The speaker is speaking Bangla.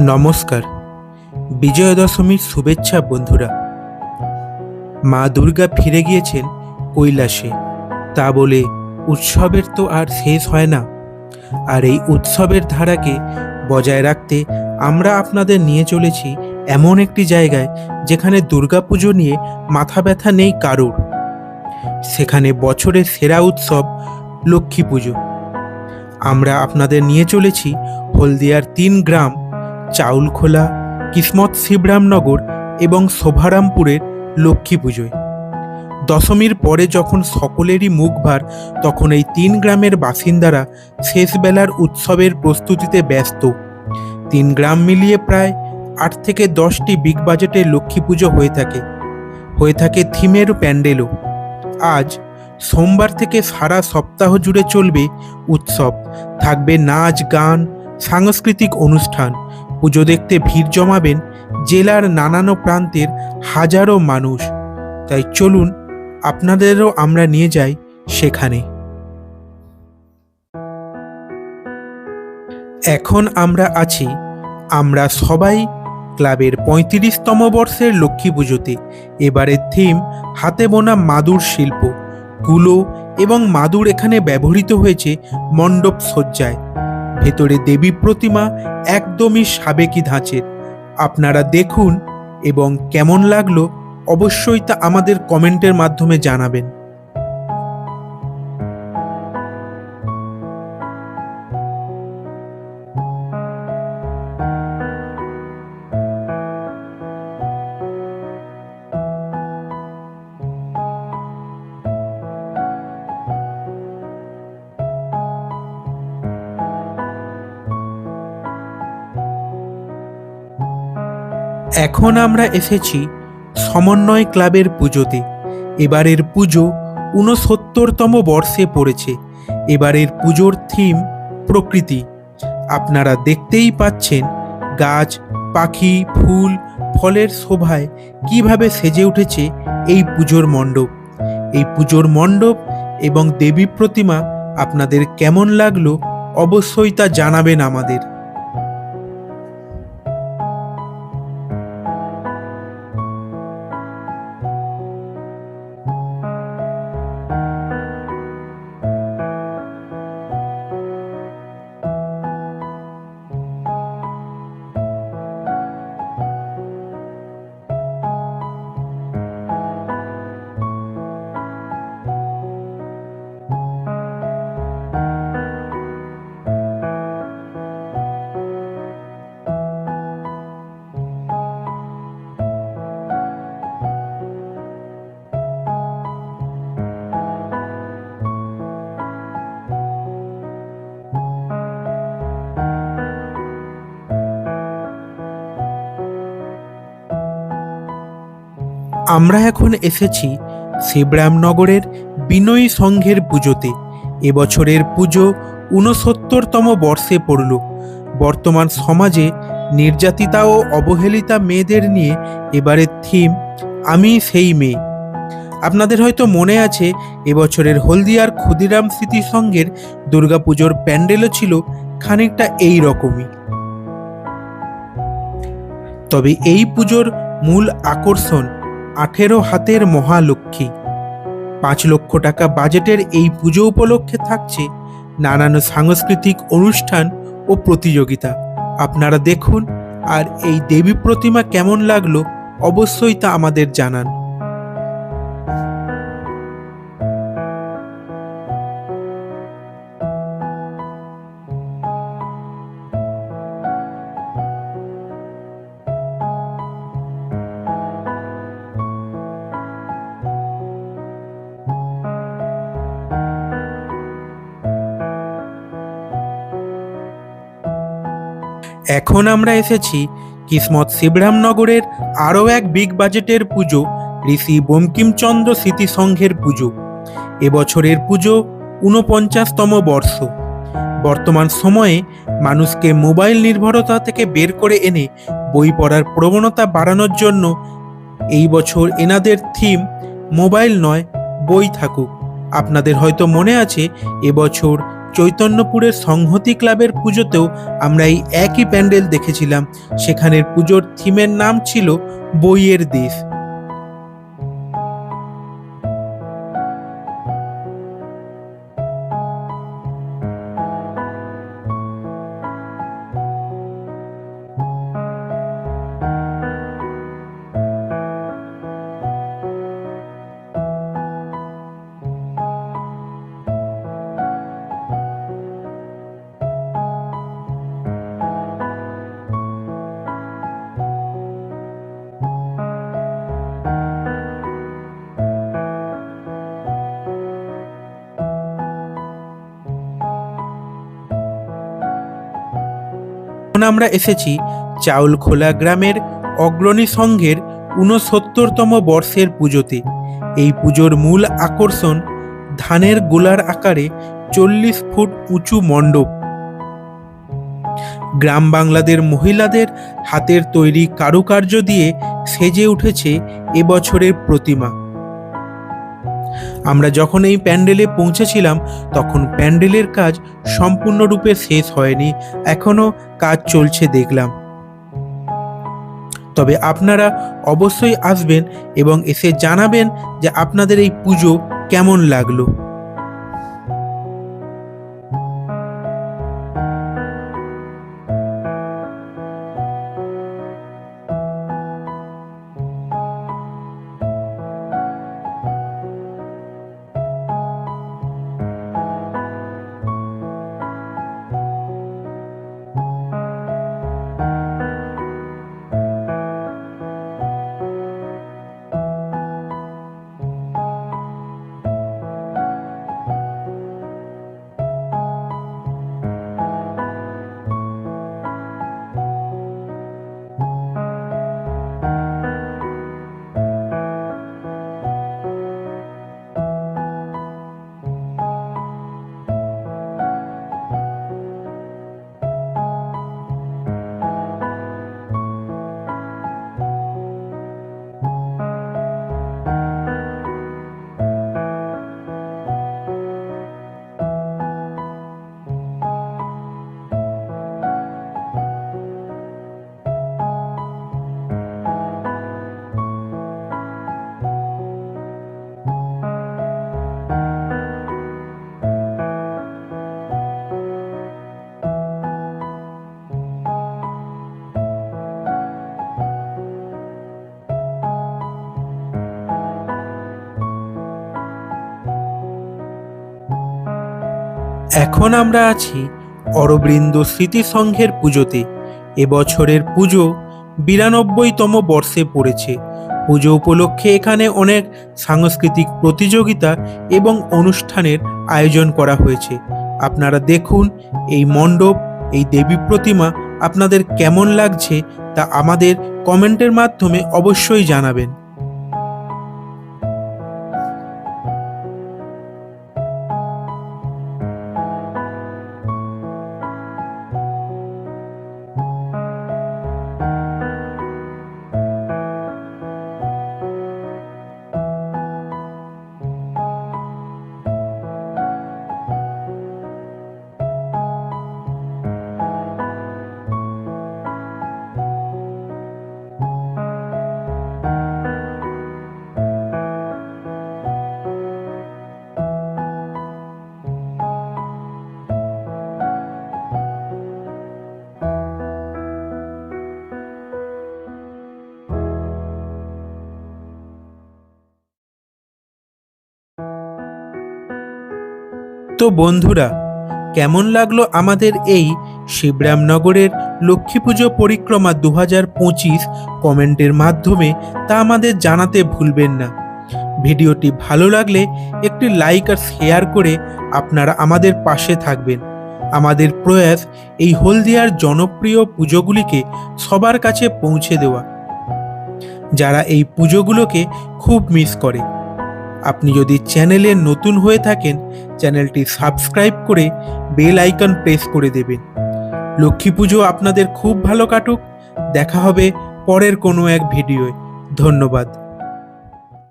নমস্কার। বিজয়া দশমীর শুভেচ্ছা, বন্ধুরা। মা দুর্গা ফিরে গিয়েছেন কৈলাসে। তা বলে উৎসবের তো আর শেষ হয় না। আর এই উৎসবের ধারাকে বজায় রাখতে আমরা আপনাদের নিয়ে চলেছি এমন একটি জায়গায় যেখানে দুর্গাপুজো নিয়ে মাথা ব্যথা নেই কারুর। সেখানে বছরের সেরা উৎসব লক্ষ্মী পুজো। আমরা আপনাদের নিয়ে চলেছি হলদিয়ার তিন গ্রাম চাউলখোলা, কিসমত শিবরামনগর এবং শোভারামপুরের লক্ষ্মী পুজোয়। দশমীর পরে যখন সকলেরই মুখ ভার, তখন এই তিন গ্রামের বাসিন্দারা শেষবেলার উৎসবের প্রস্তুতিতে ব্যস্ত। তিন গ্রাম মিলিয়ে প্রায় আট থেকে দশটি বিগ বাজেটের লক্ষ্মী পুজো হয়ে থাকে। হয়ে থাকে থিমের প্যান্ডেলও। আজ সোমবার থেকে সারা সপ্তাহ জুড়ে চলবে উৎসব। থাকবে নাচ, গান, সাংস্কৃতিক অনুষ্ঠান। পুজো দেখতে ভিড় জমাবেন জেলার নানানো প্রান্তের হাজারো মানুষ। তাই চলুন, আপনাদেরও আমরা নিয়ে যাই সেখানে। এখন আমরা আছি, আমরা সবাই ক্লাবের পঁয়ত্রিশতম বর্ষের লক্ষ্মী পুজোতে। এবারের থিম হাতে বোনা মাদুর শিল্প। কুলো এবং মাদুর এখানে ব্যবহৃত হয়েছে মণ্ডপ সজ্জায়। ভেতরে দেবী প্রতিমা একদমই সাবেকি ধাঁচের। আপনারা দেখুন এবং কেমন লাগল অবশ্যই তা আমাদের কমেন্টের মাধ্যমে জানাবেন। এখন আমরা এসেছি সমন্বয় ক্লাবের পুজোতে। এবারের পুজো ঊনসত্তরতম বর্ষে পড়েছে। এবারের পুজোর থিম প্রকৃতি। আপনারা দেখতেই পাচ্ছেন গাছ, পাখি, ফুল, ফলের শোভায় কীভাবে সেজে উঠেছে এই পুজোর মণ্ডপ। এই পুজোর মণ্ডপ এবং দেবী প্রতিমা আপনাদের কেমন লাগল অবশ্যই তা জানাবেন আমাদের। আমরা এখন এসেছি শিবরামনগরের বিনয়ী সংঘের পুজোতে। এবছরের পুজো ঊনসত্তরতম বর্ষে পড়ল। বর্তমান সমাজে নির্যাতিতা ও অবহেলিতা মেয়েদের নিয়ে এবারের থিম, আমি সেই মেয়ে। আপনাদের হয়তো মনে আছে এবছরের হলদিয়ার ক্ষুদিরাম স্মৃতি সংঘের দুর্গাপুজোর প্যান্ডেলও ছিল খানিকটা এই রকমই। তবে এই পুজোর মূল আকর্ষণ আঠেরো হাতের মহালক্ষ্মী। পাঁচ লক্ষ টাকা বাজেটের এই পুজো উপলক্ষে থাকছে নানান সাংস্কৃতিক অনুষ্ঠান ও প্রতিযোগিতা। আপনারা দেখুন আর এই দেবী প্রতিমা কেমন লাগল অবশ্যই তা আমাদের জানান। এখন আমরা এসেছি কিসমত শিবরামনগরের আরও এক বিগ বাজেটের পুজো, ঋষি বঙ্কিমচন্দ্র স্মৃতি সংঘের পুজো। এবছরের পুজো ঊনপঞ্চাশতম বর্ষ। বর্তমান সময়ে মানুষকে মোবাইল নির্ভরতা থেকে বের করে এনে বই পড়ার প্রবণতা বাড়ানোর জন্য এই বছর এনাদের থিম মোবাইল নয়, বই থাকুক। আপনাদের হয়তো মনে আছে, এবছর চৈতন্যপুরের সংহতি ক্লাবের পুজোতেও আমরা এই একই প্যান্ডেল দেখেছিলাম। সেখানের পুজোর থিমের নাম ছিল বইয়ের দেশ এখন আমরা এসেছি চাউলখোলা গ্রামের অগ্রণী সংঘের ঊনসত্তরতম বর্ষের পুজোতে। এই পুজোর মূল আকর্ষণ ধানের গোলার আকারে চল্লিশ ফুট উঁচু মণ্ডপ। গ্রাম বাংলাদের মহিলাদের হাতের তৈরি কারুকার্য দিয়ে সেজে উঠেছে এবছরের প্রতিমা। আমরা যখন এই প্যান্ডেলে পৌঁছেছিলাম, তখন প্যান্ডেলের কাজ সম্পূর্ণরূপে শেষ হয়নি। এখনও কাজ চলছে দেখলাম। তবে আপনারা অবশ্যই আসবেন এবং এসে জানাবেন যে আপনাদের এই পুজো কেমন লাগল। এখন আমরা আছি অরবৃন্দ স্মৃতিসংঘের পুজোতে। এবছরের পুজো বিরানব্বইতম বর্ষে পড়েছে। পুজো উপলক্ষে এখানে অনেক সাংস্কৃতিক প্রতিযোগিতা এবং অনুষ্ঠানের আয়োজন করা হয়েছে। আপনারা দেখুন এই মণ্ডপ, এই দেবী প্রতিমা আপনাদের কেমন লাগছে তা আমাদের কমেন্টের মাধ্যমে অবশ্যই জানাবেন। তো বন্ধুরা, কেমন লাগল আমাদের এই শিবরামনগরের লক্ষ্মী পুজো পরিক্রমা দু হাজার পঁচিশ কমেন্টের মাধ্যমে তা আমাদের জানাতে ভুলবেন না? ভিডিওটি ভালো লাগলে একটি লাইক আর শেয়ার করে আপনারা আমাদের পাশে থাকবেন। আমাদের প্রয়াস এই হলদিয়ার জনপ্রিয় পুজোগুলিকে সবার কাছে পৌঁছে দেওয়া। যারা এই পুজোগুলোকে খুব মিস করে। আপনি যদি চ্যানেলে নতুন হয়ে থাকেন চ্যানেলটি সাবস্ক্রাইব করে বেল আইকন প্রেস করে দেবেন। লক্ষ্মী পুজো আপনাদের খুব ভালো কাটুক। দেখা হবে পরের কোনো এক ভিডিওয়। ধন্যবাদ।